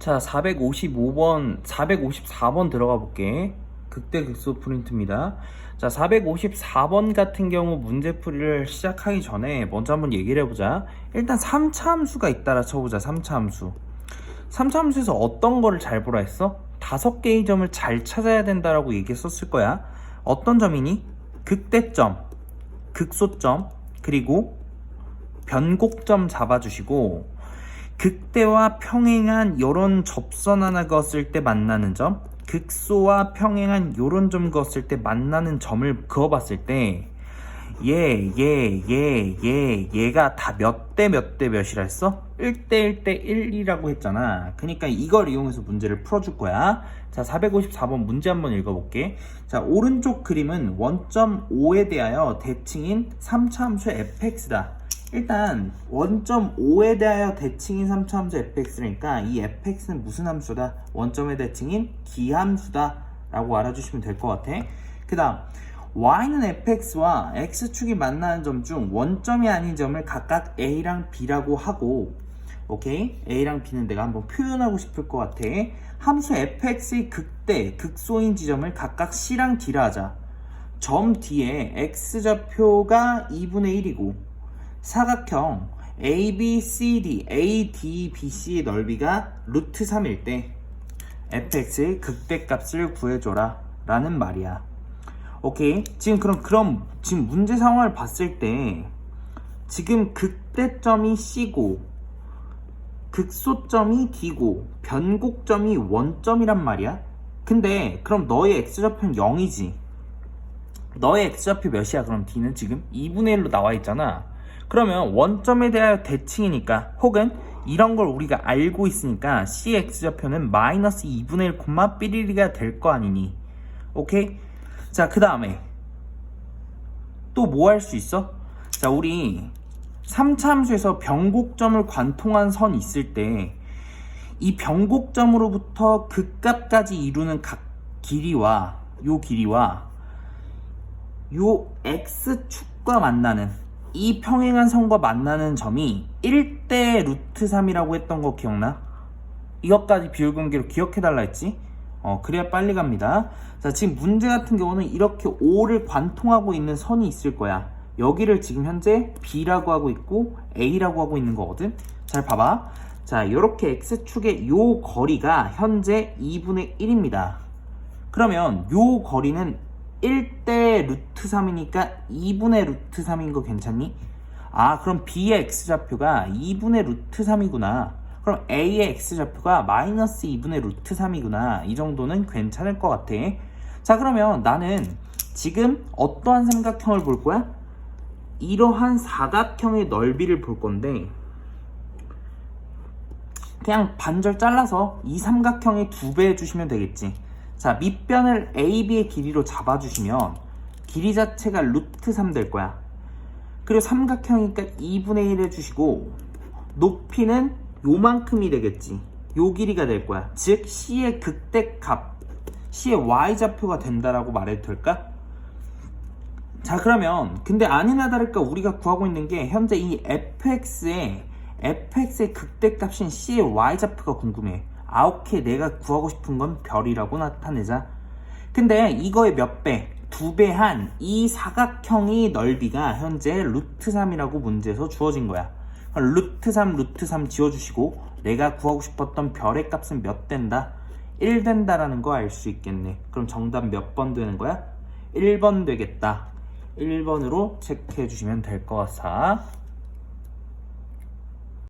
자, 455번, 454번 들어가 볼게. 극대 극소 프린트입니다. 자, 454번 같은 경우 문제풀이를 시작하기 전에 먼저 한번 얘기를 해보자. 일단 3차 함수가 있다라 쳐보자, 3차 함수. 3차 함수에서 어떤 거를 잘 보라 했어? 다섯 개의 점을 잘 찾아야 된다라고 얘기했었을 거야. 어떤 점이니? 극대점, 극소점, 그리고 변곡점 잡아주시고 극대와 평행한 요런 접선 하나 그었을 때 만나는 점 극소와 평행한 요런 점 그었을 때 만나는 점을 그어봤을 때 얘, 얘, 얘, 얘, 얘가 다 몇 대 몇 대 몇이라 했어? 1대 1대 1이라고 했잖아. 그러니까 이걸 이용해서 문제를 풀어줄 거야. 자, 454번 문제 한번 읽어볼게. 자, 오른쪽 그림은 원점 5에 대하여 대칭인 3차 함수 fx다. 일단 원점 5에 대하여 대칭인 3차 함수 fx니까 이 fx는 무슨 함수다? 원점의 대칭인 기함수다 라고 알아주시면 될 것 같아. 그 다음 y는 fx와 x축이 만나는 점 중 원점이 아닌 점을 각각 a랑 b라고 하고 오케이? a랑 b는 내가 한번 표현하고 싶을 것 같아. 함수 fx의 극대, 극소인 지점을 각각 c랑 d라 하자. 점 뒤에 x좌표가 2분의 1이고 사각형 ABCD, ADBC의 넓이가 루트 3일 때 fx의 극대값을 구해줘라 라는 말이야. 오케이. 지금 그럼, 그럼 지금 문제 상황을 봤을 때 지금 극대점이 C고 극소점이 D고 변곡점이 원점이란 말이야. 근데 그럼 너의 x좌표는 0이지. 너의 x좌표 몇이야? 그럼 D는 지금 2분의 1로 나와 있잖아. 그러면 원점에 대하여 대칭이니까 혹은 이런 걸 우리가 알고 있으니까 CX좌표는 마이너스 2분의 1 콤마 삐리리가 될 거 아니니 오케이? 자 그 다음에 또 뭐 할 수 있어? 자 우리 3차 함수에서 변곡점을 관통한 선 있을 때 이 변곡점으로부터 극값까지 이루는 각 길이와 요 길이와 요 x축과 만나는 이 평행한 선과 만나는 점이 1대 루트 3이라고 했던 거 기억나? 이것까지 비율관계로 기억해달라 했지? 어, 그래야 빨리 갑니다. 자, 지금 문제 같은 경우는 이렇게 O를 관통하고 있는 선이 있을 거야. 여기를 지금 현재 B라고 하고 있고 A라고 하고 있는 거거든? 잘 봐봐. 자, 이렇게 X축의 요 거리가 현재 2분의 1입니다. 그러면 요 거리는 1대 루트 3이니까 2분의 루트 3인 거 괜찮니? 아 그럼 B의 X좌표가 2분의 루트 3이구나 그럼 A의 X좌표가 마이너스 2분의 루트 3이구나 이 정도는 괜찮을 것 같아 자 그러면 나는 지금 어떠한 삼각형을 볼 거야? 이러한 사각형의 넓이를 볼 건데 그냥 반절 잘라서 이 삼각형의 두 배 해주시면 되겠지 자, 밑변을 AB의 길이로 잡아주시면 길이 자체가 루트 3 될 거야. 그리고 삼각형이니까 2분의 1 해주시고 높이는 요만큼이 되겠지. 요 길이가 될 거야. 즉 C의 극대값, C의 Y좌표가 된다라고 말해도 될까? 자 그러면 근데 아니나 다를까 우리가 구하고 있는 게 현재 이 fx의 fx의 극대값인 C의 Y좌표가 궁금해. 아 오케이 내가 구하고 싶은 건 별이라고 나타내자 근데 이거의 몇 배? 두 배 한 이 사각형의 넓이가 현재 루트 3이라고 문제에서 주어진 거야 루트 3 루트 3 지워주시고 내가 구하고 싶었던 별의 값은 몇 된다? 1 된다라는 거 알 수 있겠네 그럼 정답 몇 번 되는 거야? 1번 되겠다 1번으로 체크해 주시면 될 것 같아